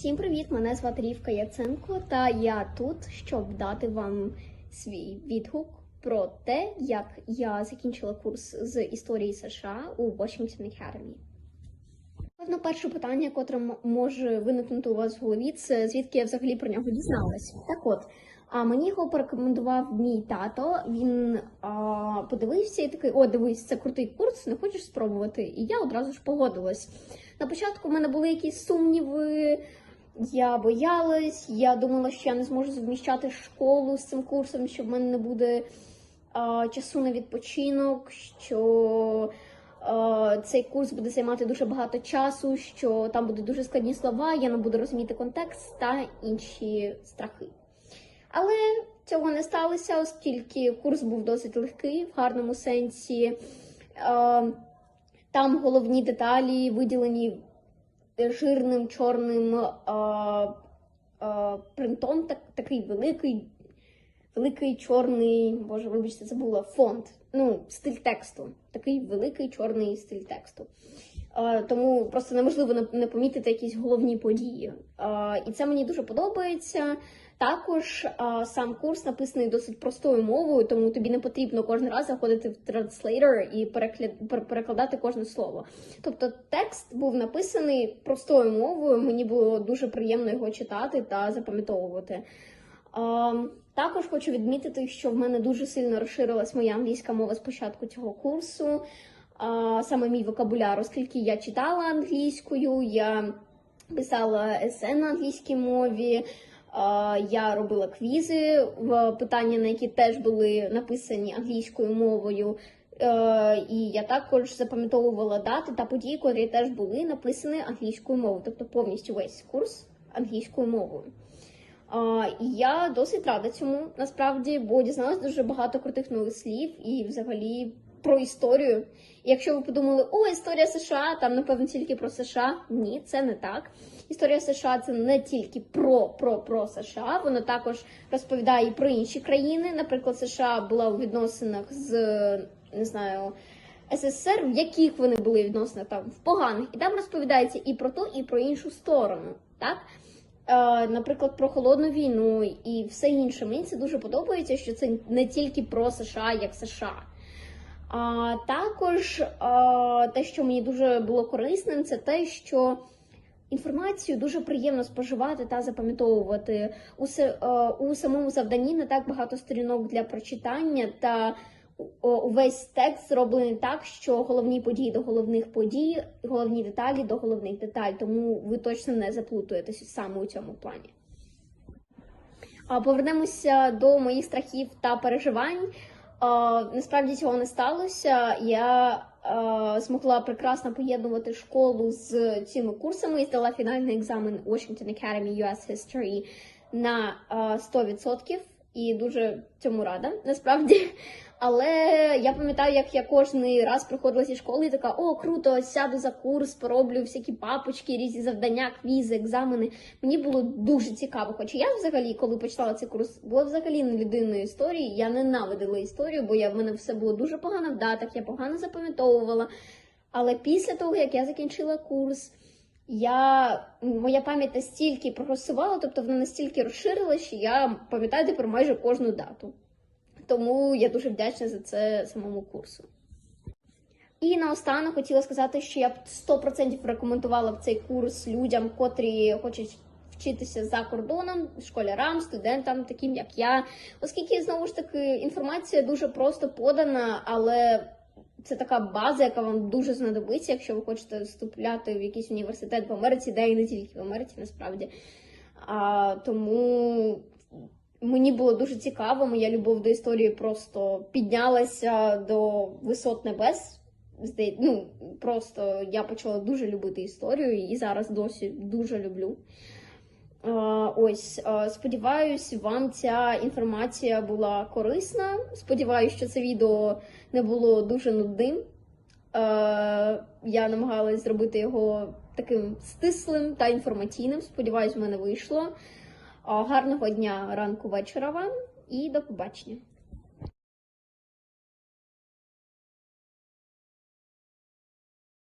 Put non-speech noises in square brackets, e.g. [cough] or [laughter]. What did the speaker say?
Всім привіт! Мене звати Рівка Яценко, та я тут, щоб дати вам свій відгук про те, як я закінчила курс з історії США у Washington Academy. Певно, перше питання, котре може виникнути у вас в голові, це звідки я взагалі про нього дізналась. Так от, а мені його порекомендував мій тато. Він а, подивився і такий: о, дивись, це крутий курс, не хочеш спробувати? І я одразу ж погодилась. На початку в мене були якісь сумніви. Я боялась, я думала, що я не зможу зміщати школу з цим курсом, що в мене не буде а, часу на відпочинок, що а, цей курс буде займати дуже багато часу, що там будуть дуже складні слова, я не буду розуміти контекст та інші страхи. Але цього не сталося, оскільки курс був досить легкий в гарному сенсі. А, там головні деталі виділені жирним чорним а, а, принтом, так, такий великий, великий чорний, боже, вибачте, забула фонд. Ну, стиль тексту. Такий великий чорний стиль тексту. Тому просто неможливо не, помітити якісь головні події. І це мені дуже подобається. Також сам курс написаний досить простою мовою, тому тобі не потрібно кожен раз заходити в транслейтер і перекладати кожне слово. Тобто текст був написаний простою мовою. Мені було дуже приємно його читати та запам'ятовувати. Також хочу відмітити, що в мене дуже сильно розширилась моя англійська мова з початку цього курсу. Саме мій вокабуляр, оскільки я читала англійською, я писала есе на англійській мові. Я робила квізи, в питання на які теж були написані англійською мовою. І я також запам'ятовувала дати та події, котрі теж були написані англійською мовою, тобто повністю весь курс англійською мовою. Я досить рада цьому насправді, бо дізналась дуже багато крутих нових слів і взагалі про історію. Якщо ви подумали, о, історія США, там напевно тільки про США. Ні, це не так. Історія США це не тільки про, про, про США, вона також розповідає і про інші країни. Наприклад, США була у відносинах з не знаю. СССР, в яких вони були відносно там в поганих, і там розповідається і про ту, і про іншу сторону. Так? Е, наприклад, про холодну війну і все інше. Мені це дуже подобається, що це не тільки про США як США. А також а, те, що мені дуже було корисним, це те, що інформацію дуже приємно споживати та запам'ятовувати. У, у самому завданні не так багато сторінок для прочитання, та увесь текст зроблений так, що головні події до головних подій, головні деталі до головних деталей, тому ви точно не заплутуєтеся саме у цьому плані. Повернемося до моїх страхів та переживань. Насправді цього не сталося. Я змогла прекрасно поєднувати школу з цими курсами і здала фінальний екзамен Washington Academy US History на а, 100% і дуже цьому рада, насправді. [laughs] Але я пам'ятаю, як я кожний раз приходила зі школи і така: о, круто, сяду за курс, пороблю всякі папочки, різні завдання, квізи, екзамени. Мені було дуже цікаво. Хоча я взагалі, коли почала цей курс, була взагалі не людиною історії. Я ненавидила історію, бо я в мене все було дуже погано в датах, я погано запам'ятовувала. Але після того, як я закінчила курс, я моя пам'ять настільки прогресувала, тобто вона настільки розширилася, що я пам'ятаю тепер майже кожну дату. Тому я дуже вдячна за це самому курсу. І наостанок хотіла сказати, що я б 100% рекомендувала б цей курс людям, котрі хочуть вчитися за кордоном, школярам, студентам, таким як я, оскільки знову ж таки інформація дуже просто подана, але це така база, яка вам дуже знадобиться, якщо ви хочете вступляти в якийсь університет в Америці, де і не тільки в Америці, насправді. А, тому Мені було дуже цікаво, моя любов до історії просто піднялася до висот небес. Ну, просто я почала дуже любити історію і зараз досі дуже люблю. Ось, сподіваюсь, вам ця інформація була корисна. Сподіваюсь, що це відео не було дуже нудним. Я намагалась зробити його таким стислим та інформаційним. Сподіваюсь, в мене вийшло. Гарного дня, ранку, вечора вам і до побачення.